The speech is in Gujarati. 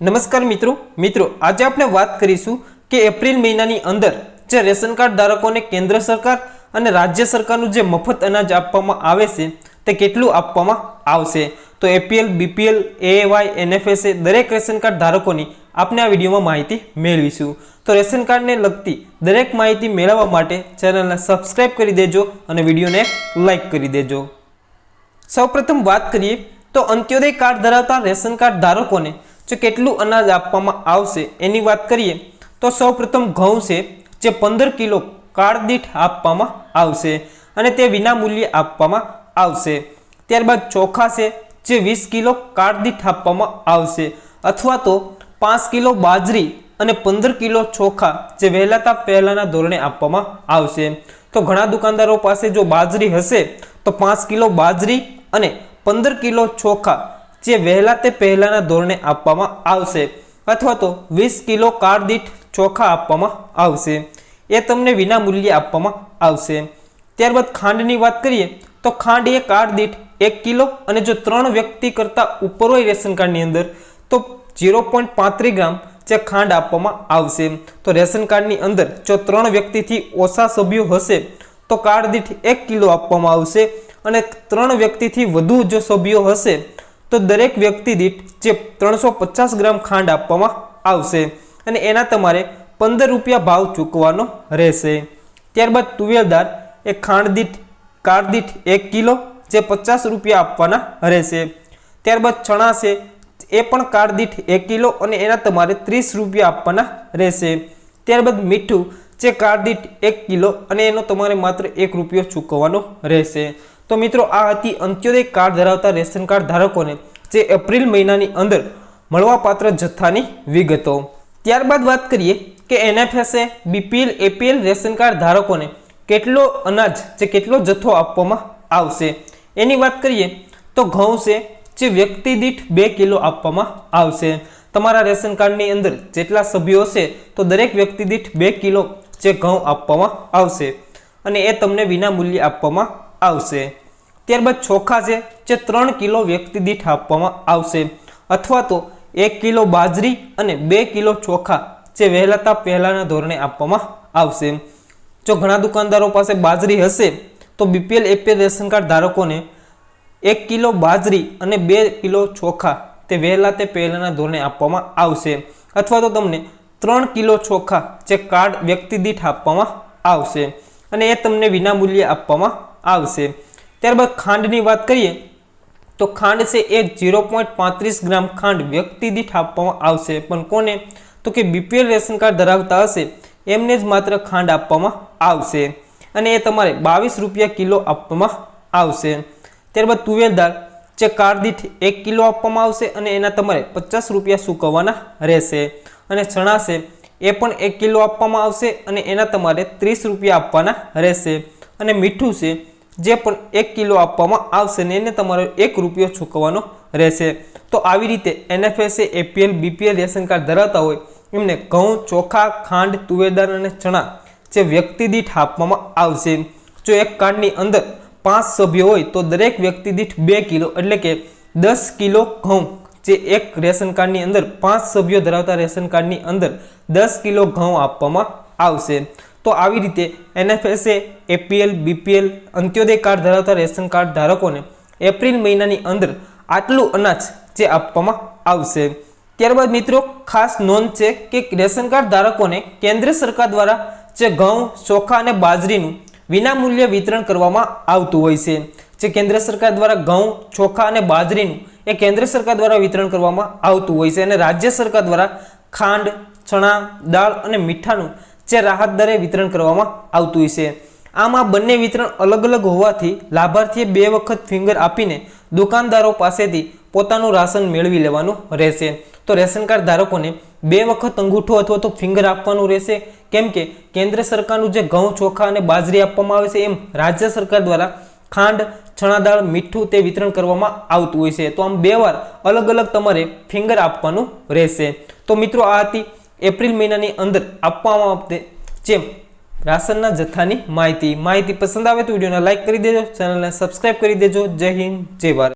નમસ્કાર મિત્રો. મિત્રો, આજે આપણે વાત કરીશું કે એપ્રિલ મહિનાની અંદર જે રેશન કાર્ડ ધારકોને કેન્દ્ર સરકાર અને રાજ્ય સરકારનું જે મફત અનાજ આપવામાં આવે છે, તે કેટલું આપવામાં આવશે? તો એપીએલ, બીપીએલ, એવાય, એનએફએસએ દરેક રેશન કાર્ડ ધારકોની આપણે આ વિડીયોમાં માહિતી મેળવીશું. તો રેશન કાર્ડને લગતી દરેક માહિતી મેળવવા માટે ચેનલને સબસ્ક્રાઇબ કરી દેજો અને વિડીયોને લાઈક કરી દેજો. સૌપ્રથમ વાત કરીએ તો અંત્યોદય કાર્ડ ધરાવતા રેશન કાર્ડ ધારકોને જો કેટલું અનાજ આપવામાં આવશે એની વાત કરીએ, તો સૌપ્રથમ ઘઉં છે જે પંદર કિલો કાળદીઠ આપવામાં આવશે અને તે વિના મૂલ્યે આપવામાં આવશે. ત્યારબાદ ચોખા છે જે વીસ કિલો કાળદીઠ આપવામાં આવશે અથવા તો પાંચ કિલો બાજરી અને પંદર કિલો ચોખા જે વહેલાતા પહેલાંના ધોરણે આપવામાં આવશે. તો ઘણા દુકાનદારો પાસે જો બાજરી હશે, તો પાંચ કિલો બાજરી અને પંદર કિલો ચોખા જે વહેલા તે પહેલાના ધોરણે આપવામાં આવશે અથવા તો વીસ કિલો કાર્ડ દીઠ ચોખા આપવામાં આવશે. એ તમને વિના મૂલ્યે આપવામાં આવશે. ત્યારબાદ ખાંડની વાત કરીએ, તો ખાંડ એ કાર્ડ દીઠ એક કિલો અને જો ત્રણ વ્યક્તિ કરતાં ઉપર હોય રેશન કાર્ડની અંદર, તો ઝીરો પોઈન્ટ પાંત્રીસ ગ્રામ જે ખાંડ આપવામાં આવશે. તો રેશન કાર્ડની અંદર જો ત્રણ વ્યક્તિથી ઓછા સભ્યો હશે, તો કાર્ડ એક કિલો આપવામાં આવશે અને ત્રણ વ્યક્તિથી વધુ જો સભ્યો હશે તો દરેક વ્યક્તિ દીઠ જે ત્રણસો પચાસ ગ્રામ ખાંડ આપવામાં આવશે અને એના તમારે પંદર રૂપિયા ભાવ ચૂકવાનો રહેશે. ત્યારબાદ તુવેરદાર એ ખાંડ દીઠ કાર દીઠ એક કિલો જે પચાસ રૂપિયા આપવાના રહેશે. ત્યારબાદ ચણા છે એ પણ કાર દીઠ એક કિલો અને એના તમારે ત્રીસ રૂપિયા આપવાના રહેશે. ત્યારબાદ મીઠું જે કાર દીઠ એક કિલો અને એનો તમારે માત્ર એક રૂપિયો ચૂકવવાનો રહેશે. તો મિત્રો, આ હતી અંત્યોદય કાર્ડ ધરાવતા રેશન કાર્ડ ધારકોને, જે એપ્રિલ મહિનાની અંદર મળવાપાત્ર જથ્થાની વિગતો. ત્યારબાદ વાત કરીએ કે NFSA, BPL, APL ration card ધારકોને કેટલો અનાજ, જે કેટલો જથ્થો આપવામાં આવશે? એની વાત કરીએ તો ઘઉં છે, જે વ્યક્તિ દીઠ બે કિલો આપવામાં આવશે. તમારા રેશન કાર્ડની અંદર જેટલા સભ્યો હશે, તો દરેક વ્યક્તિ દીઠ બે કિલો જે ઘઉં આપવામાં આવશે. અને એ તમને વિના મૂલ્યે આપવામાં આવશે. ત્યારબાદ ચોખા છે, જે ત્રણ કિલો વ્યક્તિ દીઠ આપવામાં આવશે. અથવા તો એક કિલો બાજરી અને બે કિલો ચોખા, જે વહેલાતા પહેલાના ધોરણે આપવામાં આવશે. જો ઘણા દુકાનદારો પાસે બાજરી હશે, તો બીપીએલ એપીએલ રેશન કાર્ડ ધારકોને એક કિલો બાજરી અને બે કિલો ચોખા તે વહેલા તે પહેલાના ધોરણે આપવામાં આવશે. અથવા તો તમને ત્રણ કિલો ચોખા, જે કાર્ડ વ્યક્તિ દીઠ આપવામાં આવશે. અને એ તમને વિનામૂલ્યે આપવામાં આવશે. ત્યારબાદ ખાંડની વાત કરીએ, તો ખાંડ છે એ ઝીરો પોઈન્ટ પાંત્રીસ ગ્રામ ખાંડ વ્યક્તિ દીઠ આપવામાં આવશે. પણ કોને? તો કે બીપીએલ રેશન કાર્ડ ધરાવતા હશે, એમને જ માત્ર ખાંડ આપવામાં આવશે. અને એ તમારે બાવીસ રૂપિયા કિલો આપવામાં આવશે. ત્યારબાદ તુવેર દાળ, જે કાર્ડ દીઠ એક કિલો આપવામાં આવશે અને એના તમારે પચાસ રૂપિયા સૂકવવાના રહેશે. અને ચણા એ પણ એક કિલો આપવામાં આવશે અને એના તમારે ત્રીસ રૂપિયા આપવાના રહેશે. અને મીઠું છે જે પણ એક કિલો આપવામાં આવશે ને એને તમારે એક રૂપિયો ચૂકવવાનો રહેશે. તો આવી રીતે NFSA APL BPL ration card ધરાવતા હોય, એમને ઘઉં, ચોખા, ખાંડ તુવેદાર અને ચણા જે વ્યક્તિ દીઠ આપવામાં આવશે. જો એક કાર્ડની અંદર પાંચ સભ્યો હોય, તો દરેક વ્યક્તિ દીઠ બે કિલો, એટલે કે દસ કિલો ઘઉં જે એક રેશન કાર્ડની અંદર પાંચ સભ્યો ધરાવતા રેશન કાર્ડની અંદર દસ કિલો ઘઉં આપવામાં આવશે. તો આવી રીતે NFSA, APL, BPL, Antyodaya card ધરાવતા રેશન કાર્ડ ધારકોને એપ્રિલ મહિનાની અંદર આટલું અનાજ જે આપવામાં આવશે. ત્યારબાદ મિત્રો, ખાસ નોંધ છે કે રેશન કાર્ડ ધારકોને કેન્દ્ર સરકાર દ્વારા જે ઘઉં, ચોખા અને બાજરીનું વિનામૂલ્ય વિતરણ કરવામાં આવતું હોય છે. જે કેન્દ્ર સરકાર દ્વારા ઘઉં, ચોખા અને બાજરીનું એ કેન્દ્ર સરકાર દ્વારા વિતરણ કરવામાં આવતું હોય છે અને રાજ્ય સરકાર દ્વારા ખાંડ, ચણા, દાળ અને મીઠાનું જે રાહત દરે વિતરણ કરવામાં આવતું હોય છે આમ આ બંને વિતરણ અલગ અલગ હોવાથી લાભાર્થીએ બે વખત ફિંગર આપીને દુકાનદારો પાસેથી પોતાનું રાશન મેળવી લેવાનું રહેશે. તો રેશન કાર્ડ ધારકોને બે વખત અંગૂઠો અથવા તો ફિંગર આપવાનું રહેશે. કેમ કે કેન્દ્ર સરકારનું જે ઘઉં, ચોખા અને બાજરી આપવામાં આવે છે એમ રાજ્ય સરકાર દ્વારા ખાંડ, ચણા દાળ, મીઠું તે વિતરણ કરવામાં આવતું હોય છે. તો આમ બે વાર અલગ અલગ તમારે ફિંગર આપવાનું રહેશે. તો મિત્રો આ હતી એપ્રિલ મહિનાની અંદર આપવામાં આવશે જેમ રાશનના જથ્થાની માહિતી. માહિતી પસંદ આવે તો વિડીયોને લાઇક કરી દેજો, ચેનલને સબસ્ક્રાઇબ કરી દેજો. જય હિન્દ, જય ભારત.